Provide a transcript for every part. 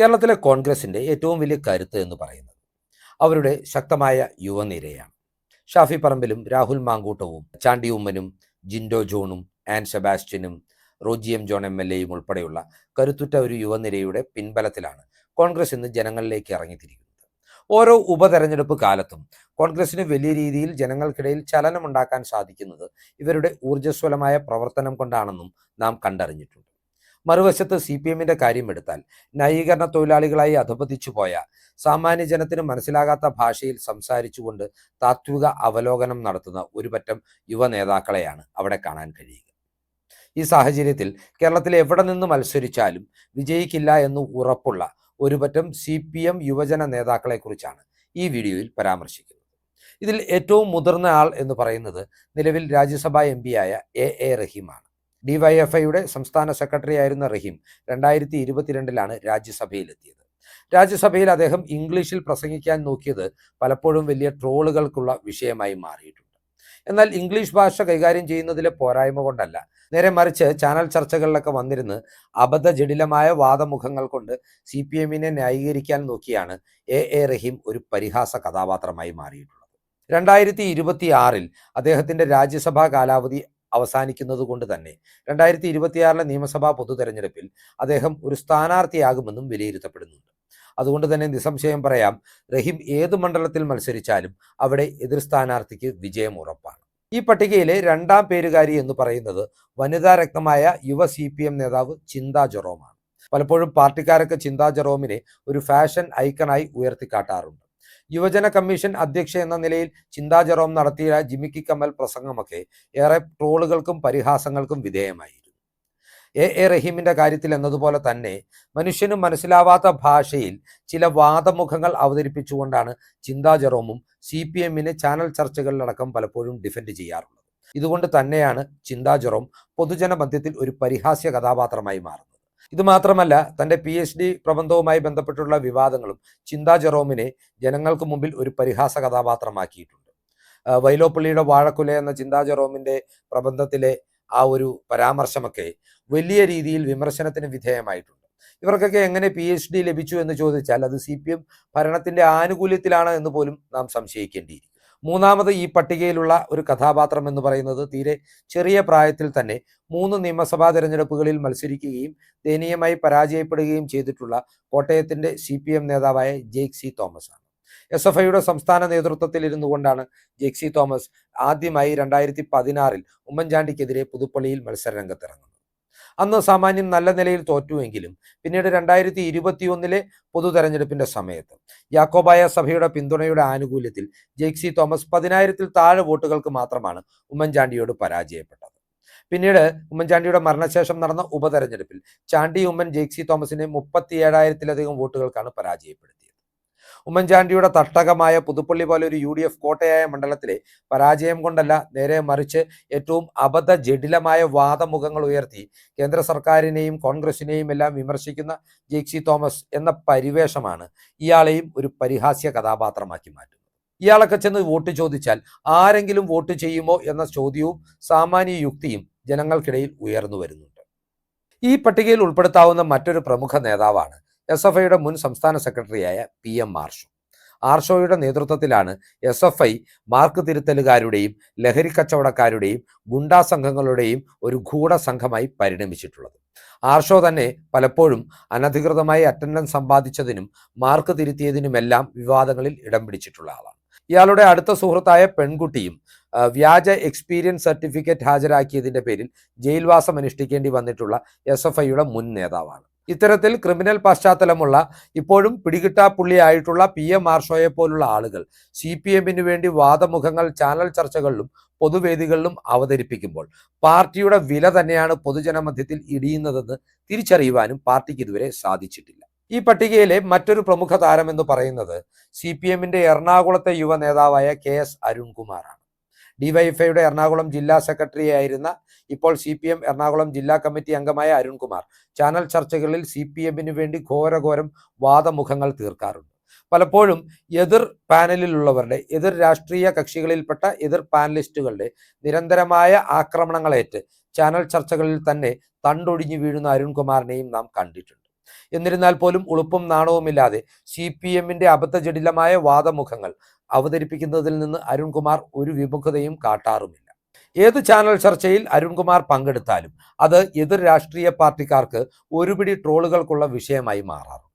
കേരളത്തിലെ കോൺഗ്രസിന്റെ ഏറ്റവും വലിയ കരുത്ത് എന്ന് പറയുന്നത് അവരുടെ ശക്തമായ യുവനിരയാണ്. ഷാഫി പറമ്പിലും രാഹുൽ മാങ്കൂട്ടവും ചാണ്ടി ഉമ്മനും ജിൻഡോ ജോണും an സെബാസ്റ്റ്യനും Roji M John M L എയും ഉൾപ്പെടെയുള്ള കരുത്തുറ്റ ഒരു യുവനിരയുടെ പിൻബലത്തിലാണ് കോൺഗ്രസ് ഇന്ന് ജനങ്ങളിലേക്ക് ഇറങ്ങിത്തിരിക്കുന്നത്. ഓരോ ഉപതെരഞ്ഞെടുപ്പ് കാലത്തും കോൺഗ്രസിന് വലിയ രീതിയിൽ ജനങ്ങൾക്കിടയിൽ ചലനമുണ്ടാക്കാൻ സാധിക്കുന്നത് ഇവരുടെ ഊർജസ്വലമായ പ്രവർത്തനം കൊണ്ടാണെന്നും നാം കണ്ടറിഞ്ഞിട്ടുണ്ട്. മറുവശത്ത് സി പി എമ്മിന്റെ കാര്യം എടുത്താൽ ന്യായീകരണ തൊഴിലാളികളായി അധപതിച്ചു പോയ സാമാന്യ ജനത്തിന് മനസ്സിലാകാത്ത ഭാഷയിൽ സംസാരിച്ചുകൊണ്ട് താത്വിക അവലോകനം നടത്തുന്ന ഒരുപറ്റം യുവ നേതാക്കളെയാണ് അവിടെ കാണാൻ കഴിയുക. ഈ സാഹചര്യത്തിൽ കേരളത്തിൽ എവിടെ നിന്ന് മത്സരിച്ചാലും വിജയിക്കില്ല എന്ന് ഉറപ്പുള്ള ഒരുപറ്റം സി പി എം യുവജന നേതാക്കളെ കുറിച്ചാണ് ഈ വീഡിയോയിൽ പരാമർശിക്കുന്നത്. ഇതിൽ ഏറ്റവും മുതിർന്ന ആൾ എന്ന് പറയുന്നത് നിലവിൽ രാജ്യസഭാ എം പിയായ എ എ റഹീമാണ്. ഡിവൈഎഫ്ഐയുടെ സംസ്ഥാന സെക്രട്ടറി ആയിരുന്ന റഹീം രണ്ടായിരത്തി ഇരുപത്തിരണ്ടിലാണ് രാജ്യസഭയിലെത്തിയത്. രാജ്യസഭയിൽ അദ്ദേഹം ഇംഗ്ലീഷിൽ പ്രസംഗിക്കാൻ നോക്കിയത് പലപ്പോഴും വലിയ ട്രോളുകൾക്കുള്ള വിഷയമായി മാറിയിട്ടുണ്ട്. എന്നാൽ ഇംഗ്ലീഷ് ഭാഷ കൈകാര്യം ചെയ്യുന്നതിലെ പോരായ്മ കൊണ്ടല്ല. നേരെ മറിച്ച് ചാനൽ ചർച്ചകളിലൊക്കെ വന്നിരുന്ന് അബദ്ധജടിലമായ വാദമുഖങ്ങൾ കൊണ്ട് സി പി എമ്മിനെ ന്യായീകരിക്കാൻ നോക്കിയാണ് എ എ റഹീം ഒരു പരിഹാസ കഥാപാത്രമായി മാറിയിട്ടുള്ളത്. രണ്ടായിരത്തി ഇരുപത്തി ആറിൽ അദ്ദേഹത്തിന്റെ രാജ്യസഭാ കാലാവധി അവസാനിക്കുന്നത് കൊണ്ട് തന്നെ. രണ്ടായിരത്തി ഇരുപത്തിയാറിലെ നിയമസഭാ പൊതു തെരഞ്ഞെടുപ്പിൽ അദ്ദേഹം ഒരു സ്ഥാനാർത്ഥിയാകുമെന്നും വിലയിരുത്തപ്പെടുന്നുണ്ട്. അതുകൊണ്ട് തന്നെ നിസ്സംശയം പറയാം റഹീം ഏത് മണ്ഡലത്തിൽ മത്സരിച്ചാലും അവിടെ എതിർ സ്ഥാനാർത്ഥിക്ക് വിജയം ഉറപ്പാണ്. ഈ പട്ടികയിലെ രണ്ടാം പേരുകാരി എന്ന് പറയുന്നത് വനിതാ രക്തമായ യുവ സി പി എം നേതാവ് ചിന്താ ജെറോമാണ്. പലപ്പോഴും പാർട്ടിക്കാരൊക്കെ ചിന്താ ജെറോമിനെ ഒരു ഫാഷൻ ഐക്കണായി ഉയർത്തിക്കാട്ടാറുണ്ട്. യുവജന കമ്മീഷൻ അധ്യക്ഷ എന്ന നിലയിൽ ചിന്താ ജെറോം നടത്തിയ ജിമിക്കി കമൽ പ്രസംഗമൊക്കെ ഏറെ ട്രോളുകൾക്കും പരിഹാസങ്ങൾക്കും വിധേയമായിരുന്നു. എ എ റഹീമിന്റെ കാര്യത്തിൽ എന്നതുപോലെ തന്നെ മനുഷ്യന് മനസ്സിലാവാത്ത ഭാഷയിൽ ചില വാദമുഖങ്ങൾ അവതരിപ്പിച്ചുകൊണ്ടാണ് ചിന്താ ജെറോമും സി പി എമ്മിന് ചാനൽ ചർച്ചകളിലടക്കം പലപ്പോഴും ഡിഫെൻഡ് ചെയ്യാറുള്ളത്. ഇതുകൊണ്ട് തന്നെയാണ് ചിന്താ ജെറോം പൊതുജന മധ്യത്തിൽ ഒരു പരിഹാസ്യ കഥാപാത്രമായി മാറുന്നത്. ഇത് മാത്രമല്ല തന്റെ പി എച്ച് ഡി പ്രബന്ധവുമായി ബന്ധപ്പെട്ടുള്ള വിവാദങ്ങളും ചിന്താ ജെറോമിനെ ജനങ്ങൾക്ക് മുമ്പിൽ ഒരു പരിഹാസ കഥാപാത്രമാക്കിയിട്ടുണ്ട്. വൈലോപ്പള്ളിയുടെ വാഴക്കുല എന്ന ചിന്താ ജെറോമിന്റെ പ്രബന്ധത്തിലെ ആ ഒരു പരാമർശമൊക്കെ വലിയ രീതിയിൽ വിമർശനത്തിന് വിധേയമായിട്ടുണ്ട്. ഇവർക്കൊക്കെ എങ്ങനെ പി എച്ച് ഡി ലഭിച്ചു എന്ന് ചോദിച്ചാൽ അത് സി പി എം ഭരണത്തിന്റെ ആനുകൂല്യത്തിലാണ് എന്ന് പോലും നാം സംശയിക്കേണ്ടിയിരിക്കും മൂന്നാമത് ഈ പട്ടികയിലുള്ള ഒരു കഥാപാത്രം എന്ന് പറയുന്നത് തീരെ ചെറിയ പ്രായത്തിൽ തന്നെ മൂന്ന് നിയമസഭാ തെരഞ്ഞെടുപ്പുകളിൽ മത്സരിക്കുകയും ദയനീയമായി പരാജയപ്പെടുകയും ചെയ്തിട്ടുള്ള കോട്ടയത്തിന്റെ സി പി എം നേതാവായ ജെയ്ക് സി തോമസ് ആണ് എസ് എഫ് ഐയുടെ സംസ്ഥാന നേതൃത്വത്തിൽ ഇരുന്നു കൊണ്ടാണ് ജെയ്ക് സി തോമസ് ആദ്യമായി രണ്ടായിരത്തി പതിനാറിൽ ഉമ്മൻചാണ്ടിക്കെതിരെ പുതുപ്പള്ളിയിൽ മത്സരരംഗത്തിറങ്ങുന്നത്. അന്ന് സാമാന്യം നല്ല നിലയിൽ തോറ്റുവെങ്കിലും പിന്നീട് രണ്ടായിരത്തി ഇരുപത്തിയൊന്നിലെ പൊതു തെരഞ്ഞെടുപ്പിന്റെ സമയത്ത് യാക്കോബായ സഭയുടെ പിന്തുണയുടെ ആനുകൂല്യത്തിൽ ജെയ്സി തോമസ് പതിനായിരത്തിൽ താഴെ വോട്ടുകൾക്ക് മാത്രമാണ് ഉമ്മൻചാണ്ടിയോട് പരാജയപ്പെട്ടത്. പിന്നീട് ഉമ്മൻചാണ്ടിയുടെ മരണശേഷം നടന്ന ഉപതെരഞ്ഞെടുപ്പിൽ ചാണ്ടി ഉമ്മൻ ജെയ്സി തോമസിനെ മുപ്പത്തി ഏഴായിരത്തിലധികം വോട്ടുകൾക്കാണ് പരാജയപ്പെടുത്തിയത്. ഉമ്മൻചാണ്ടിയുടെ തട്ടകമായ പുതുപ്പള്ളി പോലെ ഒരു യു ഡി എഫ് കോട്ടയായ മണ്ഡലത്തിലെ പരാജയം കൊണ്ടല്ല നേരെ മറിച്ച് ഏറ്റവും അബദ്ധ ജഡിലമായ വാദമുഖങ്ങൾ ഉയർത്തി. കേന്ദ്ര സർക്കാരിനെയും കോൺഗ്രസിനെയും എല്ലാം വിമർശിക്കുന്ന ജേക്സി തോമസ് എന്ന പരിവേഷമാണ് ഇയാളെയും ഒരു പരിഹാസ്യ കഥാപാത്രമാക്കി മാറ്റുന്നത്. ഇയാളൊക്കെ ചെന്ന് വോട്ട് ചോദിച്ചാൽ ആരെങ്കിലും വോട്ട് ചെയ്യുമോ എന്ന ചോദ്യവും സാമാന്യ യുക്തിയും ജനങ്ങൾക്കിടയിൽ ഉയർന്നു വരുന്നുണ്ട്. ഈ പട്ടികയിൽ ഉൾപ്പെടുത്താവുന്ന മറ്റൊരു പ്രമുഖ നേതാവാണ് എസ് എഫ് ഐയുടെ മുൻ സംസ്ഥാന സെക്രട്ടറിയായ പി എം ആർഷോ. ആർഷോയുടെ നേതൃത്വത്തിലാണ് എസ് എഫ് ഐ മാർക്ക് തിരുത്തലുകാരുടെയും ലഹരി കച്ചവടക്കാരുടെയും ഗുണ്ടാ സംഘങ്ങളുടെയും ഒരു ഗൂഢസംഘമായി പരിണമിച്ചിട്ടുള്ളത്. ആർഷോ തന്നെ പലപ്പോഴും അനധികൃതമായി അറ്റൻഡൻസ് സമ്പാദിച്ചതിനും മാർക്ക് തിരുത്തിയതിനുമെല്ലാം വിവാദങ്ങളിൽ ഇടം പിടിച്ചിട്ടുള്ള ആളാണ്. ഇയാളുടെ അടുത്ത സുഹൃത്തായ പെൺകുട്ടിയും വ്യാജ എക്സ്പീരിയൻസ് സർട്ടിഫിക്കറ്റ് ഹാജരാക്കിയതിന്റെ പേരിൽ ജയിൽവാസം അനുഷ്ഠിക്കേണ്ടി വന്നിട്ടുള്ള എസ് എഫ് ഐയുടെ മുൻ നേതാവാണ്. ഇത്തരത്തിൽ ക്രിമിനൽ പശ്ചാത്തലമുള്ള ഇപ്പോഴും പിടികിട്ടാപ്പുള്ളിയായിട്ടുള്ള പി എം ആർഷോയെ പോലുള്ള ആളുകൾ സി പി എമ്മിന് വേണ്ടി വാദമുഖങ്ങൾ ചാനൽ ചർച്ചകളിലും പൊതുവേദികളിലും അവതരിപ്പിക്കുമ്പോൾ പാർട്ടിയുടെ വില തന്നെയാണ് പൊതുജനമധ്യത്തിൽ ഇടിയുന്നതെന്ന് തിരിച്ചറിയുവാനും പാർട്ടിക്ക് ഇതുവരെ സാധിച്ചിട്ടില്ല. ഈ പട്ടികയിലെ മറ്റൊരു പ്രമുഖ താരം എന്ന് പറയുന്നത് സി പി എറണാകുളത്തെ യുവ നേതാവായ കെ എസ് അരുൺകുമാറാണ്. ഡിവൈഎഫ്ഐയുടെ എറണാകുളം ജില്ലാ സെക്രട്ടറി ആയിരുന്ന ഇപ്പോൾ സി പി എം എറണാകുളം ജില്ലാ കമ്മിറ്റി അംഗമായ അരുൺകുമാർ. ചാനൽ ചർച്ചകളിൽ സി പി എമ്മിന് വേണ്ടി ഘോരഘോരം വാദമുഖങ്ങൾ തീർക്കാറുണ്ട്. പലപ്പോഴും എതിർ പാനലിലുള്ളവരുടെ എതിർ രാഷ്ട്രീയ കക്ഷികളിൽപ്പെട്ട എതിർ പാനലിസ്റ്റുകളുടെ നിരന്തരമായ ആക്രമണങ്ങളേറ്റ് ചാനൽ ചർച്ചകളിൽ തന്നെ തണ്ടൊടിഞ്ഞു വീഴുന്ന അരുൺകുമാറിനെയും നാം കണ്ടിട്ടുണ്ട്. എന്നിരുന്നാൽ പോലും ഉളുപ്പും നാണവുമില്ലാതെ സി പി എമ്മിന്റെ അബദ്ധജടിലമായ വാദമുഖങ്ങൾ അവതരിപ്പിക്കുന്നതിൽ നിന്ന് അരുൺകുമാർ ഒരു വിമുഖതയും കാട്ടാറുമില്ല. ഏത് ചാനൽ ചർച്ചയിൽ അരുൺകുമാർ പങ്കെടുത്താലും അത് എതിർ രാഷ്ട്രീയ പാർട്ടിക്കാർക്ക് ഒരുപിടി ട്രോളുകൾക്കുള്ള വിഷയമായി മാറാറുണ്ട്.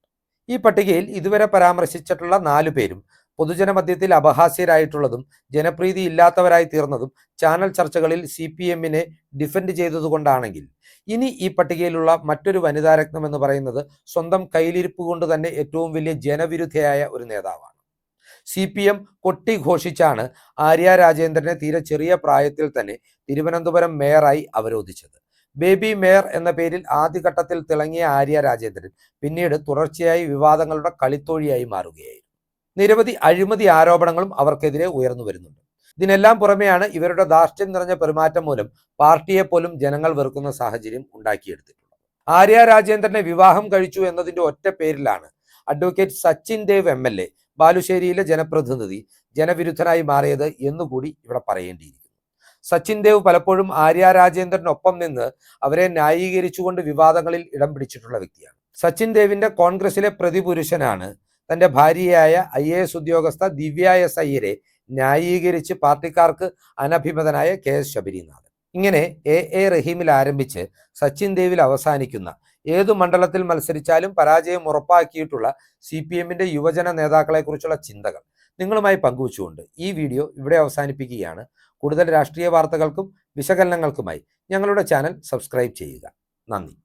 ഈ പട്ടികയിൽ ഇതുവരെ പരാമർശിച്ചിട്ടുള്ള നാലു പേരും പൊതുജനമധ്യത്തിൽ അപഹാസ്യരായിട്ടുള്ളതും ജനപ്രീതി ഇല്ലാത്തവരായി തീർന്നതും ചാനൽ ചർച്ചകളിൽ സി പി എമ്മിനെ ഡിഫെൻഡ് ചെയ്തതുകൊണ്ടാണെങ്കിൽ. ഇനി ഈ പട്ടികയിലുള്ള മറ്റൊരു വനിതാരത്നം എന്ന് പറയുന്നത് സ്വന്തം കയ്യിലിരിപ്പ് കൊണ്ട് തന്നെ ഏറ്റവും വലിയ ജനവിരുദ്ധയായ ഒരു നേതാവാണ്. സി പി എം കൊട്ടിഘോഷിച്ചാണ് ആര്യ രാജേന്ദ്രനെ തീരെ ചെറിയ പ്രായത്തിൽ തന്നെ തിരുവനന്തപുരം മേയറായി അവരോധിച്ചത്. ബേബി മേയർ എന്ന പേരിൽ ആദ്യഘട്ടത്തിൽ തിളങ്ങിയ ആര്യ രാജേന്ദ്രൻ പിന്നീട് തുടർച്ചയായി വിവാദങ്ങളുടെ കളിത്തോഴിയായി മാറുകയായിരുന്നു. നിരവധി അഴിമതി ആരോപണങ്ങളും അവർക്കെതിരെ ഉയർന്നു വരുന്നുണ്ട്. ഇതിനെല്ലാം പുറമെയാണ് ഇവരുടെ ധാർഷ്ട്യം നിറഞ്ഞ പെരുമാറ്റം മൂലം പാർട്ടിയെ പോലും ജനങ്ങൾ വെറുക്കുന്ന സാഹചര്യം ഉണ്ടാക്കിയെടുത്തിട്ടുള്ളത്. ആര്യ രാജേന്ദ്രനെ വിവാഹം കഴിച്ചു എന്നതിന്റെ ഒറ്റ പേരിലാണ് advocate Sachin Dev M L A ബാലുശ്ശേരിയിലെ ജനപ്രതിനിധി ജനവിരുദ്ധനായി മാറിയത് എന്നുകൂടി ഇവിടെ പറയേണ്ടിയിരിക്കുന്നു. സച്ചിൻ ദേവ് പലപ്പോഴും ആര്യ രാജേന്ദ്രനൊപ്പം നിന്ന് അവരെ ന്യായീകരിച്ചുകൊണ്ട് വിവാദങ്ങളിൽ ഇടം പിടിച്ചിട്ടുള്ള വ്യക്തിയാണ്. സച്ചിൻ ദേവിന്റെ കോൺഗ്രസിലെ പ്രതിപുരുഷനാണ് തന്റെ ഭാര്യയായ ഐ എ എസ് ഉദ്യോഗസ്ഥ ദിവ്യ എസ് അയ്യരെ ന്യായീകരിച്ച് പാർട്ടിക്കാർക്ക് അനഭിമതനായ കെ എസ് ശബരിനാഥൻ. ഇങ്ങനെ എ എ റഹീമിൽ ആരംഭിച്ച് സച്ചിൻ ദേവിൽ അവസാനിക്കുന്ന ഏതു മണ്ഡലത്തിൽ മത്സരിച്ചാലും പരാജയം ഉറപ്പാക്കിയിട്ടുള്ള സി പി എമ്മിന്റെ യുവജന നേതാക്കളെക്കുറിച്ചുള്ള ചിന്തകൾ നിങ്ങളുമായി പങ്കുവച്ചുകൊണ്ട് ഈ വീഡിയോ ഇവിടെ അവസാനിപ്പിക്കുകയാണ്. കൂടുതൽ രാഷ്ട്രീയ വാർത്തകൾക്കും വിശകലനങ്ങൾക്കുമായി ഞങ്ങളുടെ ചാനൽ സബ്സ്ക്രൈബ് ചെയ്യുക. നന്ദി.